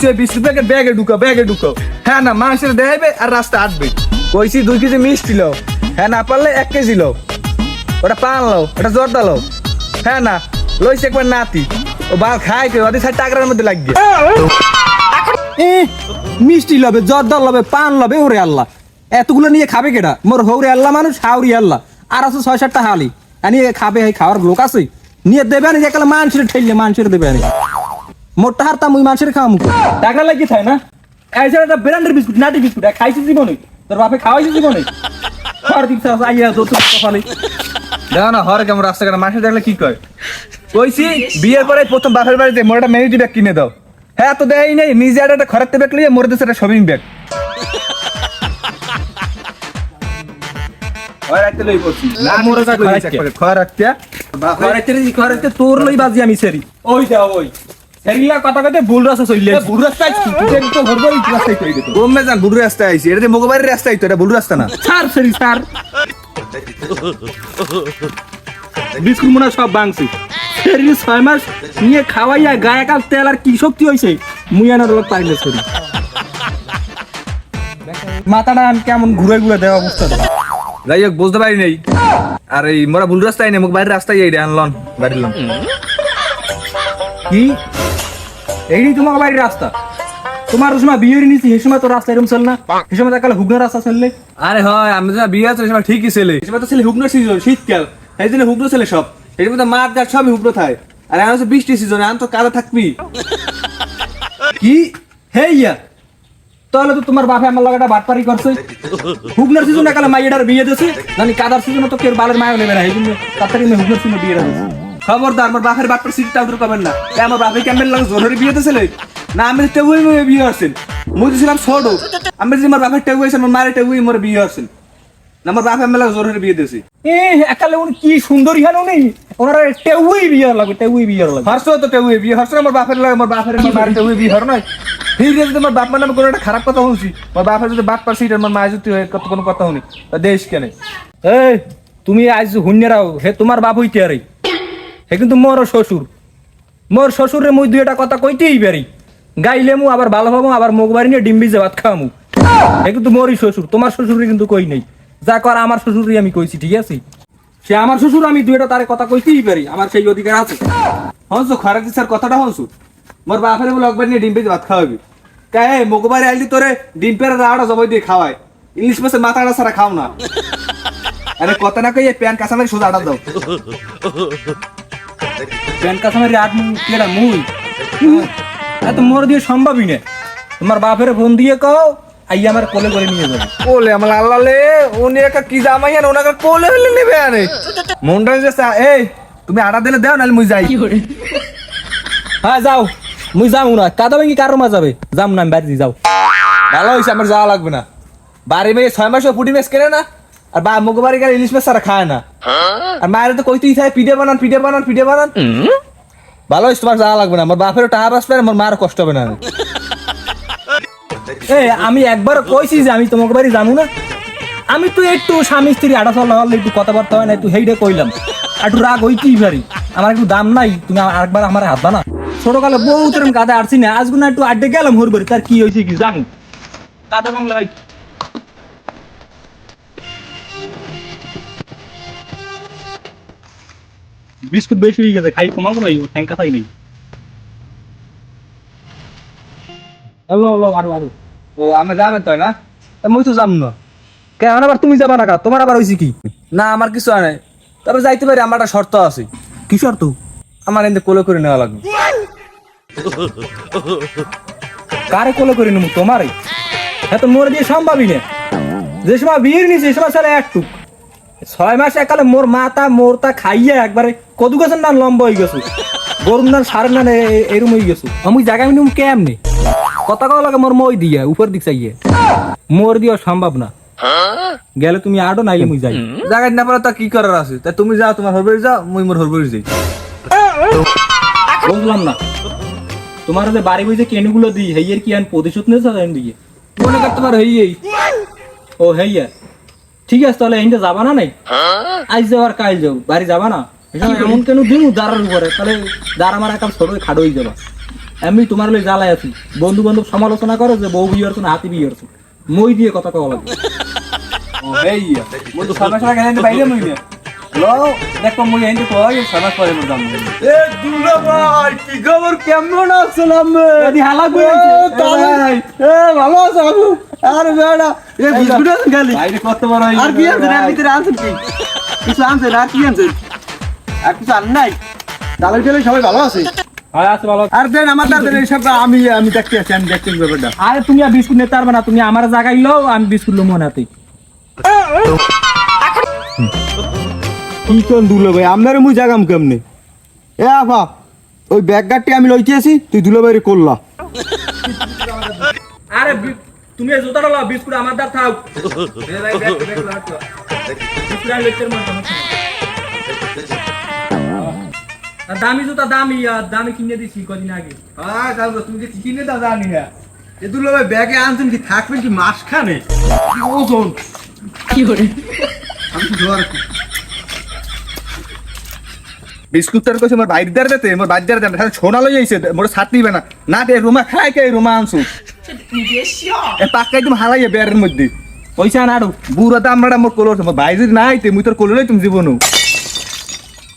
সে biscuit packet ব্যাগে ঢুকাও ব্যাগে ঢুকাও। হ্যাঁ না মানুষের দেখাইবে আর রাস্তা আটবে। কইছি দুই কেজি মিষ্টি লো হ্যাঁ না, পারলে এক কেজি লো ওটা পান লো ওটা জর্দা লো হ্যাঁ না, লইছে একবার নাতি। ও বাল খাই কে ওদের সাথে টাকার মধ্যে লাগিয়ে। এ মিষ্টি লবে জর্দার লবে, পান লবে, ওরে আল্লাহ। এতগুলো নিয়ে খাবে কেডা? মোর হৌরে আল্লাহ মানুষ, হাউরি আল্লাহ। আর আছে ছয় সাতটা হালি। আনি খাবে খাওয়ার লোক আছে। নিয়ে দেবে আনি, একালে মানুষের ঠেললে মানুষের দেবে আনি। মোটটা হারতাম ওই মানুষের খাওয়া মুখ। টাকা লাগি থাকে না? এই একটা ব্র্যান্ডের বিস্কুট নাটি বিস্কুট খাইছিস জীবনে। তোর বাপে খাওয়াইছিস জীবনে। খাওয়ার দিক আইয়া তোর তোর কপালে। দেখো না হরে কেমন রাস্তাঘাটে। মানুষ দেখলে কি কয়? কইছি বিয়ের পরে প্রথম বাপের বাড়িতে মোর একটা মেরিটি ব্যাগ কিনে দাও। হ্যাঁ তো দেয় নাই। নিজে একটা খরাতে ব্যাগ লিয়ে মোর দেশে একটা শপিং ব্যাগ তোর লই বাজি আমি সেরি ওই যা ওই। সেরিলা কথা কথা ভুল রাস্তা চললে ভুল রাস্তায় তুই তো ঘর রাস্তায় কই দিত গোমে যান বুড়ু রাস্তায় আইছি এটা মোগবাড়ির রাস্তায় তো এটা বুড়ু রাস্তা না। ছাড় সেরি ছাড় বিস্কুট মনে সব বাংছি সেরি ছয় মাস নিয়ে খাওয়াইয়া গায়ে কাল তেল আর কি শক্তি হইছে মুইয়ানোর লোক পাইলে সেরি মাথাটা কেমন ঘুরে ঘুরে দেওয়া অবস্থা যাই হোক বুঝতে পারি নাই। আর এই মোরা ভুল রাস্তায় নেই মুখ বাড়ির রাস্তায় এই আনলন বাড়ির লন। কি? এইটাই তোমার বাড়ির রাস্তা। তোমার ওই সময় বিয়ের নিয়েছি সে সময় তো রাস্তা এরকম চল না। সে সময় দেখালে হুগনা রাস্তা চললে আরে হয় আমি তো বিয়ে আছে সময় ঠিকই ছেলে। সে সময় তো ছেলে হুগনো সিজন শীতকাল। এই জন্য হুগনো ছেলে সব। মধ্যে গাছ সবই থাকে আর হচ্ছে বৃষ্টি সিজনে এখন তো কাদা থাকবি। কি? হে ইয়া। তাহলে তো তোমার বাপে আমার লাগাটা বাটপারি করছে। হুগনার সিজন একালে মাইয়াটার বিয়ে দিয়েছে জানি কাদার সিজন তো কেউ বালের মায়া নেবে না এই জন্য তাড়াতাড়ি আমি হুগনার সিজনে বিয়ে দিয়েছে খবরদার আমার বাপের বাপের সিট টাউটার করবেন না। আমার বাপের কেমন লাগে জোরের বিয়ে তো ছেলে না আমি টেবুই মেয়ে বিয়ে আসছেন মুই তো ছিলাম ছোট আমি যদি আমার বাপের টেবু আমার মায়ের টেবুই মোর বিয়ে আসছেন আমার বাপের মেলা জোরের বিয়ে দিয়েছি এ একালে উনি কি সুন্দরী হানো নেই ওনারা টেউই বিয়ে লাগবে টেউই বিয়ে লাগবে হর্ষ তো টেবুই বিয়ে হর্ষ আমার বাপের লাগে আমার বাপের মায়ের টেবুই বিয়ে হর নয় ঠিক আছে আমার বাপ মানে কোনো একটা খারাপ কথা শুনছি। আমার বাপের যদি বাপ পারছি আমার মায়ের যদি কত কোনো কথা শুনি তা দেশ কেন? এই তুমি আজ হুন্যরাও হে তোমার বাপ হইতে আরে। হে কিন্তু মোর শ্বশুর। মোর শ্বশুরে মুই দুই একটা কথা কইতেই পারি। গাইলে মু, আবার ভালো হব, আবার মুখ বাড়ি নিয়ে ডিম্বি যে ভাত খাওয়ামু। হে কিন্তু মোরই শ্বশুর, তোমার শ্বশুরে কিন্তু কই নাই। যা কর, আমার শ্বশুরই আমি কইছি, ঠিক আছে? সে আমার শ্বশুর, আমি দুই একটা তার কথা কইতেই পারি, আমার সেই অধিকার আছে। হনসু খরাক দিছার কথাটা হনসু মোর বাপের বলে একবার নিয়ে ডিম পেয়ে ভাত খাওয়াবি। কাহে মোগবারে আইলি তোরে ডিম পেরে রাড়া জবাই দিয়ে খাওয়ায়। ইংলিশ মাসে মাথা আড়া সারা খাও না। আরে কথা না কইয়ে প্যান কাঁচা সোজা আটা দাও। প্যান্ট কাছামারি আট কেডা মুই? এত মোর দিয়ে সম্ভবই না। তোমার বাপের ফোন দিয়ে কও আই আমার কোলে করে নিয়ে যাবে। কোলে আমার আল্লাহ লে উনি একা কি জামাই আনে ওনাকে কোলে হলে নেবে আনে। মনটা যাচ্ছে এই তুমি আটা দিলে দাও নাহলে মুই যাই। হ্যাঁ যাও। মুই যাও না। কাদা ভাঙ্গি কারও মা যাবে? যাম না আমি বাড়ি যাও। ভালো হয়েছে আমার যাওয়া লাগবে না। বাড়ি মেয়ে ছয় মাস পুটি মাছ কেনে না? আর বা মুখ বাড়ি গেলে ইলিশ মাছ সারা খায় না। আর মায়ের তো কইতেই থাকে পিঠে বানান পিঠে বানান পিঠে বানান। ভালো হয়েছে তোমার যাওয়া লাগবে না। আমার বাপের টাকা আসবে আমার মার কষ্ট হবে না। এ আমি একবার কইছি যে আমি তোমাকে বাড়ি জানো না। আমি তো একটু স্বামী স্ত্রী আটা চলা হলে একটু কথাবার্তা হয় না একটু হেইডে কইলাম। আর একটু রাগ হইতেই পারি। আমার একটু দাম নাই তুমি আরেকবার আমার হাত না ছোটকালে বহুত এরকম কাদা আটছি না আজকে না একটু আড্ডে গেলাম হর তার কি হয়েছে কি জানো। কাদা বাংলা বিস্কুট বেশি হয়ে গেছে খাই কমাবো নাই ঠ্যাঙ্কা খাই নেই। আরও আরও। ও আমি যাবেন তো না? তা মুই তো যাম না। কেন আবার তুমি যাবা না কা তোমার আবার হইছে কি? না আমার কিছু নাই। তবে যাইতে পারি আমার একটা শর্ত আছে। কি শর্ত? আমার এতে কোলে করে নেওয়া লাগবে। কারে কোলে করে নেব? তোমারই হ্যাঁ তো মোর দিয়ে সম্ভবই না। যে সময় বিয়ের নিছে সে সময় একটুক ছয় মাস একালে মোর মাতা মোরতা খাইয়া একবারে কদু গাছের না লম্বা হয়ে গেছো। গরুর না সারের না এরম হয়ে গেছো। আমি জায়গা মিনুম কেমনে? কথা কওয়া লাগে মোর মই দিয়া উপর দিক চাইয়ে। মোর দিও সম্ভব না। গেলে তুমি আডো নাইলে মুই যাই। জায়গায় না পারে তা কি করার আছে? তা তুমি যাও তোমার হরবরি যাও মুই মোর হরবরি যাই। বুঝলাম না। তোমার যে বাড়ি বইতে কেনুগুলো দিই হেইয়ের কি আন প্রতিশোধ নিয়েছে দিকে? মনে করতে পারো এই ও হেইয়া। ঠিক আছে তাহলে এইটা যাবা না নাই? আজ যাওয়ার কাল যাও বাড়ি যাবা না? এমন কেন দিমু দাঁড়ার উপরে? তাহলে দাঁড়া মারা কাম ছোট হয়ে যাবা। আমি তোমার লই জ্বালাই আছি। বন্ধু বান্ধব সমালোচনা করে যে বউ বিয়ে হচ্ছে না হাতি বিয়ে হচ্ছে মই দিয়ে কথা কওয়া লাগবে। ভালো আছো আরে বেড়া এ বিস্কুট আছে গালি বাইরে কত বড় আর কি এর ভিতরে আনছেন কি কিছু আনছেন আর কি আনছেন আর কিছু আন নাই? সবাই ভালো আছে? হয় আছে ভালো আর দেন আমার আমি আমি দেখতে আছি আমি দেখতে ব্যাপারটা। আরে তুমি বিস্কুট নিতে পারবে না তুমি আমার জায়গায় লও আমি বিস্কুট লমো না তুই। কি কোন দুলো ভাই আপনার মুই জাগাম কেমনে? এ আফা ওই ব্যাগ গাড়টি আমি লইতে আছি তুই দুলো বাইরে করলা। আরে তুমি এই জুতাটা লাও বিস্কুট আমার দ্বার থাক দামি জুতা দামি আর দামি কিনে দিছি কদিন আগে। হ্যাঁ তুমি যে কিনে দাও জানি না? এ দুলো ভাই ব্যাগে আনছেন কি থাকবেন কি মাস খানে কি ওজন? কি করে? আমি তো জোয়ার বিস্কুট তার কইছে মোর বাইর দার দেতে মোর বাইর দেন ছোনা লই আইছে মোর ছাত নিবে না না দে রুমা খাই কে রুমা আনছু এ পাকাই তুমি হালাইয়া বেরের মধ্যে। পয়সা নাড়ু বুড়া দাম মোর কোলর মোর বাইর যদি নাই তে মুই তোর কোলরে তুমি জীবনু।